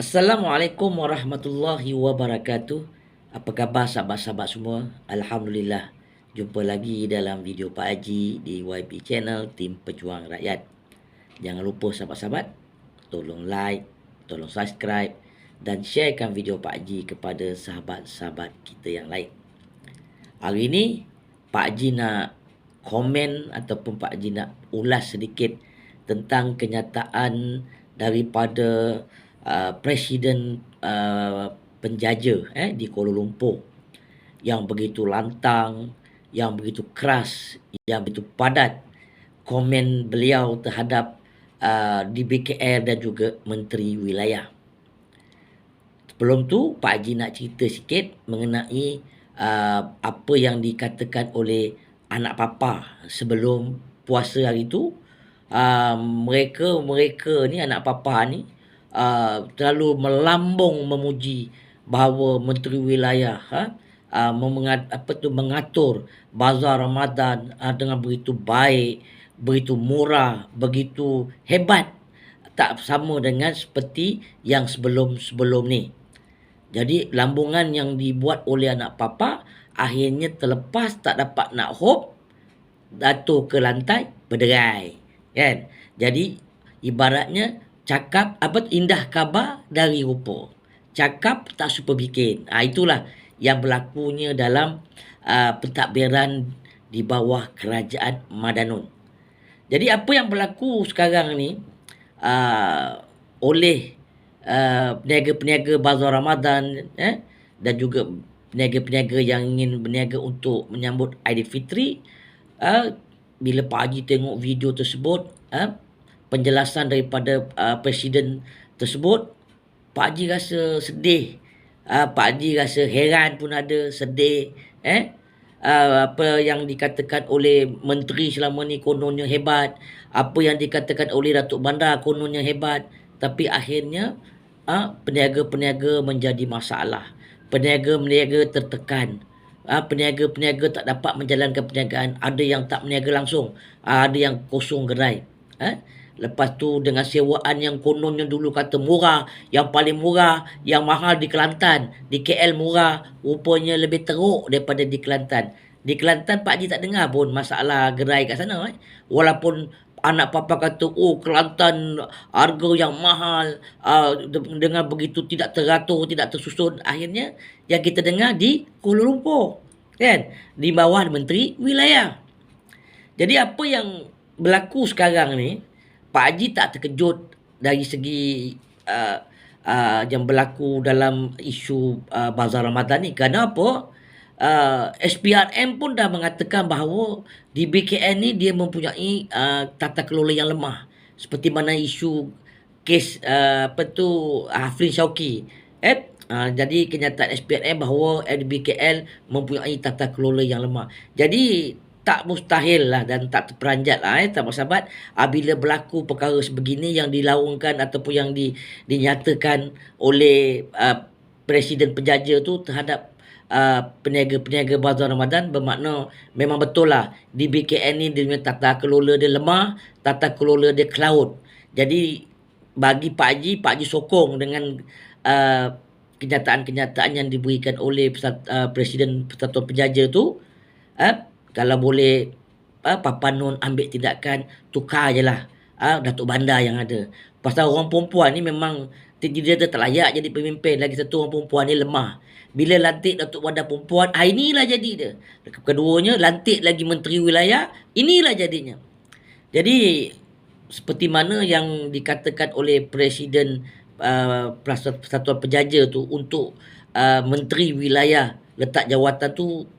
Assalamualaikum warahmatullahi wabarakatuh. Apa khabar sahabat-sahabat semua? Alhamdulillah. Jumpa lagi dalam video Pak Haji di YB Channel Tim Pejuang Rakyat. Jangan lupa sahabat-sahabat, tolong like, tolong subscribe dan sharekan video Pak Haji kepada sahabat-sahabat kita yang lain. Hari ini Pak Haji nak komen ataupun Pak Haji nak ulas sedikit tentang kenyataan daripada uh, presiden uh, penjaja eh di Kuala Lumpur yang begitu lantang, yang begitu keras, yang begitu padat komen beliau terhadap uh, DBKR dan juga menteri wilayah. Sebelum tu Pak Haji nak cerita sikit mengenai uh, apa yang dikatakan oleh anak papa sebelum puasa hari tu uh, mereka mereka ni anak papa ni uh, terlalu melambung memuji bahawa menteri wilayah ha, uh, memengat, apa tu mengatur bazar Ramadan uh, dengan begitu baik, begitu murah, begitu hebat tak sama dengan seperti yang sebelum-sebelum ni. Jadi lambungan yang dibuat oleh anak papa akhirnya terlepas tak dapat nak hop jatuh ke lantai berderai kan jadi ibaratnya cakap apa indah khabar dari rupa. Cakap tak super bikin. Ha, itulah yang berlakunya dalam uh, pentadbiran di bawah kerajaan Madanun. Jadi apa yang berlaku sekarang ni uh, oleh uh, peniaga-peniaga bazar Ramadan eh, dan juga peniaga-peniaga yang ingin berniaga untuk menyambut Aidilfitri uh, bila Haji tengok video tersebut uh, penjelasan daripada uh, presiden tersebut Pak Haji rasa sedih. Uh, Pak Haji rasa heran pun ada sedih eh? Uh, apa yang dikatakan oleh menteri selama ni kononnya hebat. Apa yang dikatakan oleh Datuk Bandar kononnya hebat. Tapi akhirnya uh, peniaga-peniaga menjadi masalah. Peniaga-peniaga tertekan. Uh, peniaga-peniaga tak dapat menjalankan perniagaan. Ada yang tak meniaga langsung. Uh, ada yang kosong gerai. Uh, lepas tu dengan sewaan yang kononnya dulu kata murah yang paling murah yang mahal di Kelantan di KL murah rupanya lebih teruk daripada di Kelantan. Di Kelantan Pak Haji tak dengar pun masalah gerai kat sana eh. walaupun anak papa kata oh Kelantan harga yang mahal uh, dengan begitu tidak teratur tidak tersusun. Akhirnya yang kita dengar di Kuala Lumpur kan? Di bawah menteri wilayah. Jadi apa yang berlaku sekarang ni Pak Haji tak terkejut dari segi uh, uh, yang berlaku dalam isu uh, bazar Ramadan ni. Kerana apa? Uh, SPRM pun dah mengatakan bahawa di BKN ni dia mempunyai uh, tata kelola yang lemah. Seperti mana isu kes uh, apa tu Hafrin Syauki. Eh uh, jadi kenyataan SPRM bahawa LBKL mempunyai tata kelola yang lemah. Jadi tak mustahil lah dan tak terperanjat lah eh, tak sahabat apabila berlaku perkara sebegini yang dilaungkan ataupun yang di, dinyatakan oleh uh, Presiden penjaja tu terhadap uh, peniaga-peniaga bazar Ramadan bermakna memang betul lah di BKN ni dia punya tata kelola dia lemah, tata kelola dia cloud. Jadi bagi Pak Haji, Pak Haji sokong dengan uh, kenyataan-kenyataan yang diberikan oleh uh, Presiden Persatuan Penjaja tu. Uh, kalau boleh uh, Papa Nun ambil tindakan, tukar je lah uh, Datuk Bandar yang ada. Pasal orang perempuan ni memang dia tak layak jadi pemimpin. Lagi satu orang perempuan ni lemah. Bila lantik Datuk Bandar Perempuan, ah, inilah jadi dia. Keduanya, lantik lagi Menteri Wilayah, inilah jadinya. Jadi, seperti mana yang dikatakan oleh Presiden uh, Persatuan Penjaja tu untuk uh, Menteri Wilayah letak jawatan tu,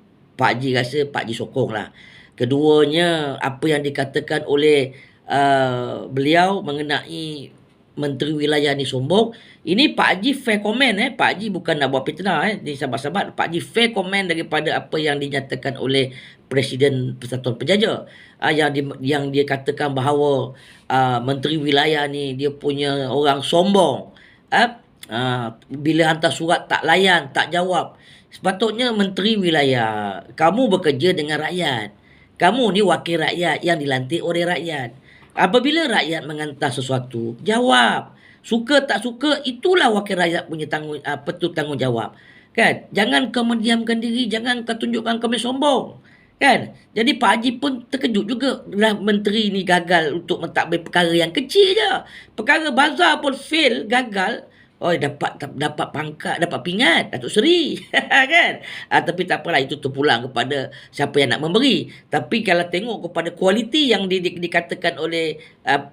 Pak Haji rasa Pak Haji sokong lah. Keduanya, apa yang dikatakan oleh uh, beliau mengenai Menteri Wilayah ni sombong. Ini Pak Haji fair comment eh. Pak Haji bukan nak buat fitnah eh. Ni sahabat-sahabat. Pak Haji fair comment daripada apa yang dinyatakan oleh Presiden Persatuan Penjaja. Uh, yang, di, yang dia katakan bahawa uh, Menteri Wilayah ni dia punya orang sombong. Uh, uh, bila hantar surat tak layan, tak jawab. Sepatutnya Menteri Wilayah, kamu bekerja dengan rakyat. Kamu ni wakil rakyat yang dilantik oleh rakyat. Apabila rakyat mengantar sesuatu, jawab. Suka tak suka itulah wakil rakyat punya tanggung apa tu tanggungjawab. Kan? Jangan kau mendiamkan diri, jangan kau tunjukkan kau sombong. Kan? Jadi Pak Haji pun terkejut juga lah menteri ni gagal untuk mentadbir perkara yang kecil je. Perkara bazar pun fail, gagal. Oh dapat dapat pangkat, dapat pingat Datuk Seri kan. Ah, tapi tak apalah itu terpulang kepada siapa yang nak memberi. Tapi kalau tengok kepada kualiti yang di, di, dikatakan oleh uh,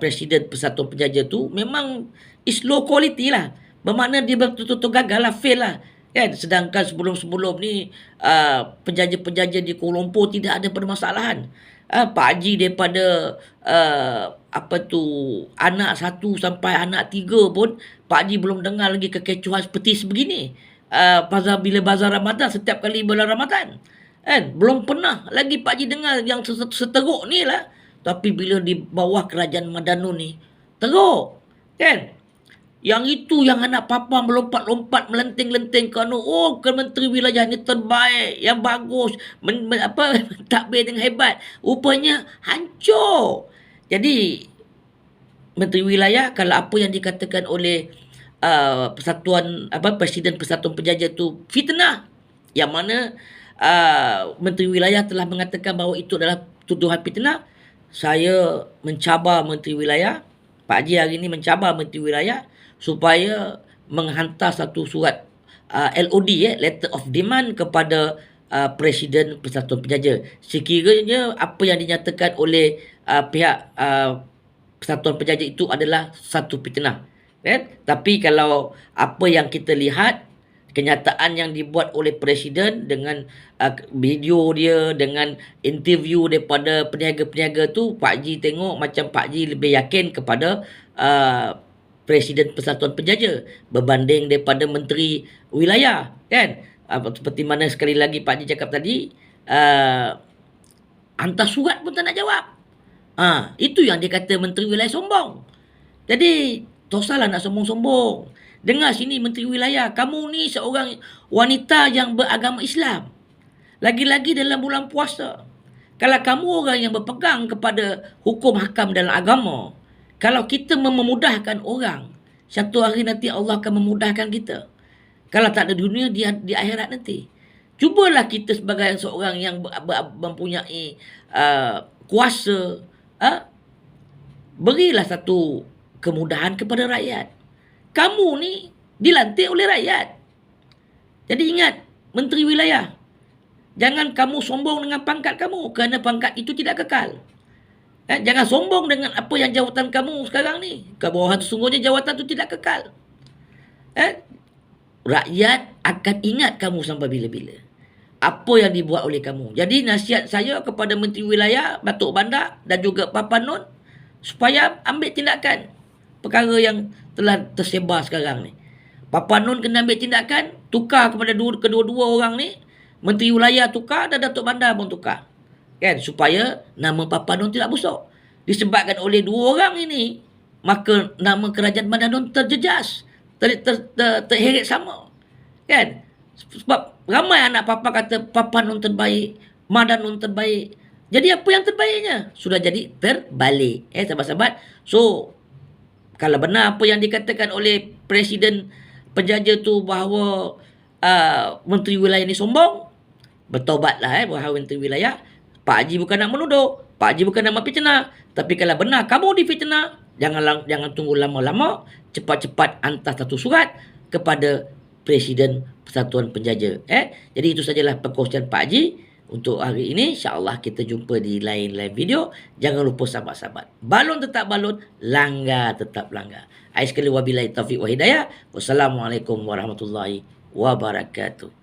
Presiden Persatuan Penjaja tu memang is low quality lah. Bermakna dia betul-betul gagal lah, fail lah. Kan? Sedangkan sebelum-sebelum ni uh, penjaja-penjaja di Kuala Lumpur tidak ada permasalahan. Uh, Pak Haji daripada uh, apa tu anak satu sampai anak tiga pun Pak Haji belum dengar lagi kekecohan seperti sebegini. Uh, bila bazar Ramadan setiap kali bulan Ramadan. Kan? Belum pernah lagi Pak Haji dengar yang seteruk ni lah. Tapi bila di bawah kerajaan Madanu ni teruk. Kan? Yang itu yang anak papa melompat-lompat melenting-lenting kerana oh ke menteri wilayah ni terbaik, yang bagus, men, men, apa takbir dengan hebat. Rupanya hancur. Jadi menteri wilayah kalau apa yang dikatakan oleh uh, persatuan apa presiden persatuan penjajah tu fitnah yang mana uh, menteri wilayah telah mengatakan bahawa itu adalah tuduhan fitnah saya mencabar menteri wilayah Pak Haji hari ini mencabar menteri wilayah supaya menghantar satu surat uh, LOD eh letter of demand kepada uh, presiden persatuan penjaja sekiranya apa yang dinyatakan oleh uh, pihak uh, persatuan penjaja itu adalah satu fitnah kan? Tapi kalau apa yang kita lihat kenyataan yang dibuat oleh presiden dengan uh, video dia dengan interview daripada peniaga-peniaga tu Pak Ji tengok macam Pak Ji lebih yakin kepada uh, Presiden Persatuan Penjaja berbanding daripada Menteri Wilayah kan? Uh, seperti mana sekali lagi Pak Haji cakap tadi uh, hantar surat pun tak nak jawab ha, itu yang dia kata Menteri Wilayah sombong jadi tak salah nak sombong-sombong dengar sini Menteri Wilayah kamu ni seorang wanita yang beragama Islam lagi-lagi dalam bulan puasa kalau kamu orang yang berpegang kepada hukum hakam dalam agama kalau kita memudahkan orang, satu hari nanti Allah akan memudahkan kita. Kalau tak ada dunia, di, di akhirat nanti. Cubalah kita sebagai seorang yang ber, ber, mempunyai uh, kuasa, uh, berilah satu kemudahan kepada rakyat. Kamu ni dilantik oleh rakyat. Jadi ingat, Menteri Wilayah, jangan kamu sombong dengan pangkat kamu kerana pangkat itu tidak kekal. Eh, jangan sombong dengan apa yang jawatan kamu sekarang ni. Kebawahan sesungguhnya jawatan tu tidak kekal. Eh, rakyat akan ingat kamu sampai bila-bila. Apa yang dibuat oleh kamu. Jadi nasihat saya kepada Menteri Wilayah, Batuk Bandar dan juga Papa Nun supaya ambil tindakan perkara yang telah tersebar sekarang ni. Papa Nun kena ambil tindakan, tukar kepada kedua-dua orang ni. Menteri Wilayah tukar dan Datuk Bandar pun tukar kan supaya nama Papa Nun tidak busuk disebabkan oleh dua orang ini maka nama kerajaan Madanun terjejas ter, ter, ter, terheret sama kan sebab ramai anak papa kata papa nun terbaik Madanun terbaik jadi apa yang terbaiknya sudah jadi terbalik eh sahabat-sahabat so kalau benar apa yang dikatakan oleh presiden penjajah tu bahawa uh, menteri wilayah ini sombong bertobatlah eh bahawa menteri wilayah Pak Haji bukan nak menuduh. Pak Haji bukan nak memfitnah. Tapi kalau benar kamu difitnah, jangan jangan tunggu lama-lama. Cepat-cepat hantar satu surat kepada Presiden Persatuan Penjaja. Eh? Jadi itu sajalah perkongsian Pak Haji. Untuk hari ini, insyaAllah kita jumpa di lain-lain video. Jangan lupa sahabat-sahabat. Balon tetap balon, langgar tetap langgar. Ais sekali wabillahi taufiq wa hidayah. Wassalamualaikum warahmatullahi wabarakatuh.